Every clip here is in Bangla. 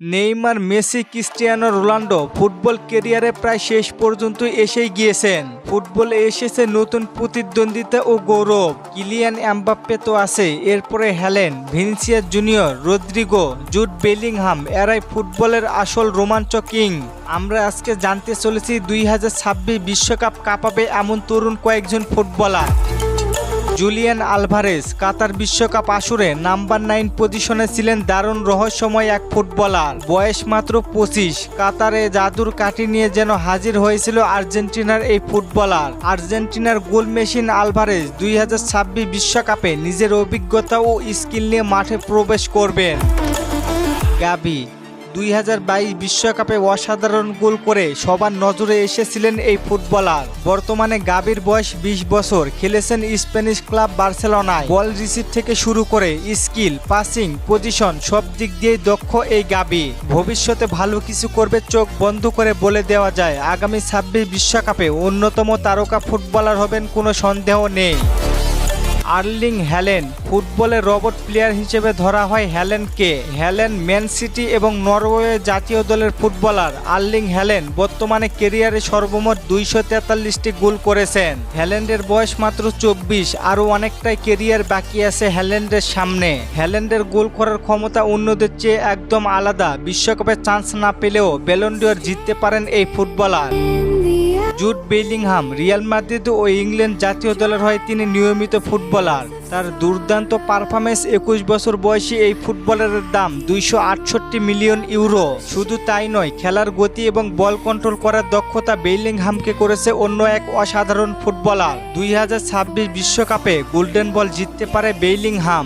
Neymar, Messi, Cristiano Ronaldo football কেরিয়ারে প্রায় শেষ পর্যন্ত এসেই গিয়েছেন। ফুটবলে এসেছে নতুন প্রতিদ্বন্দ্বিতা ও গৌরব। কিলিয়ান এমবাপ্পে তো আছে, এরপরে Haaland, Vinicius junior, Rodrygo Jude Bellingham, এরাই ফুটবলের আসল রোমাঞ্চ কিং। আমরা আজকে জানতে চলেছি দুই হাজার বিশ্বকাপ কাঁপাবে এমন তরুণ কয়েকজন ফুটবলার। জুলিয়ান আলভারেজ কাতার বিশ্বকাপ আসরে নাম্বার নাইন পজিশনে ছিলেন দারুণ রহস্যময় এক ফুটবলার। বয়স মাত্র পঁচিশ। কাতারে জাদুর কাটি নিয়ে যেন হাজির হয়েছিল আর্জেন্টিনার এই ফুটবলার। আর্জেন্টিনার গোল মেশিন আলভারেজ দুই বিশ্বকাপে নিজের অভিজ্ঞতা ও স্কিল নিয়ে মাঠে প্রবেশ করবেন। গাবি দুই বিশ্বকাপে অসাধারণ গোল করে সবার নজরে এসেছিলেন এই ফুটবলার। বর্তমানে গাবির বয়স ২০ বছর, খেলেছেন স্প্যানিশ ক্লাব বার্সেলোনায়। বল রিসিভ থেকে শুরু করে স্কিল, পাসিং, পজিশন, সব দিক দিয়ে দক্ষ এই গাবি ভবিষ্যতে ভালো কিছু করবে চোখ বন্ধ করে বলে দেওয়া যায়, আগামী ছাব্বিশ বিশ্বকাপে অন্যতম তারকা ফুটবলার হবেন কোনো সন্দেহ নেই। আর্লিং হ্যালেন ফুটবলের রবট প্লেয়ার হিসেবে ধরা হয় হ্যালেনকে হ্যালেন ম্যান সিটি এবং নরওয়ে জাতীয় দলের ফুটবলার। আর্লিং হ্যালেন বর্তমানে কেরিয়ারে সর্বমোট দুইশো তেতাল্লিশটি গোল করেছেন। হ্যালেন্ডের বয়স মাত্র চব্বিশ, আরও অনেকটাই কেরিয়ার বাকি আছে হ্যালেন্ডের সামনে। হ্যালেন্ডের গোল করার ক্ষমতা অন্যদের চেয়ে একদম আলাদা। বিশ্বকাপে চান্স না পেলেও বেলন্ডিয়র জিততে পারেন এই footballer. Jude Bellingham, Real Madrid ও ইংল্যান্ড জাতীয় দলের হয়ে তিনি নিয়মিত ফুটবলার। তার দুর্দান্ত পারফরমেন্স একুশ বছর বয়সী এই ফুটবলারের দাম দুইশো আটষট্টি মিলিয়ন ইউরো। শুধু তাই নয়, খেলার গতি এবং বল কন্ট্রোল করার দক্ষতা বেলিংহামকে করেছে অন্য এক অসাধারণ ফুটবলার। দুই বিশ্বকাপে গোল্ডেন বল জিততে পারে বেলিংহাম।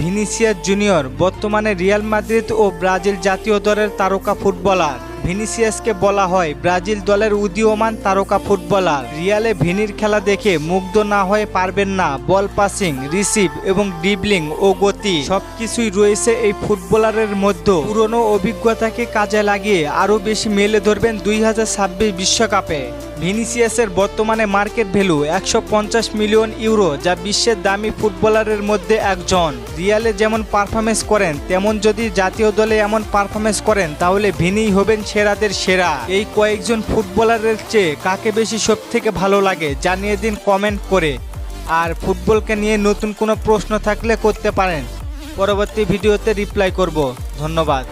ভিনিসিয়াস জুনিয়র, বর্তমানে রিয়াল মাদ্রিদ ও ব্রাজিল জাতীয় দলের তারকা ফুটবলার। ভিনিসিয়াসকে বলা হয় ব্রাজিল দলের উদীয়মান তারকা ফুটবলার। রিয়ালে ভিনির খেলা দেখে মুগ্ধ না হয়ে পারবেন না। বল পাসিং, রিসিভ এবং ড্রিবলিং ও গতি সবকিছুই রয়েছে এই ফুটবলারের মধ্যে। পুরনো অভিজ্ঞতাকে কাজে লাগিয়ে আরও বেশি মেলে ধরবেন দুই বিশ্বকাপে। ভিনিসিয়াসের বর্তমানে মার্কেট ভ্যালু একশো পঞ্চাশ মিলিয়ন ইউরো, যা বিশ্বের দামি ফুটবলারের মধ্যে একজন। রিয়ালে যেমন পারফরমেন্স করেন, তেমন যদি জাতীয় দলে এমন পারফরমেন্স করেন, তাহলে ভিনিই হবেন সেরাদের সেরা। এই কয়েকজন ফুটবলারের চেয়ে কাকে বেশি সব থেকে ভালো লাগে জানিয়ে দিন কমেন্ট করে। আর ফুটবলকে নিয়ে নতুন কোনো প্রশ্ন থাকলে করতে পারেন। পরবর্তী ভিডিওতে রিপ্লাই করব। ধন্যবাদ।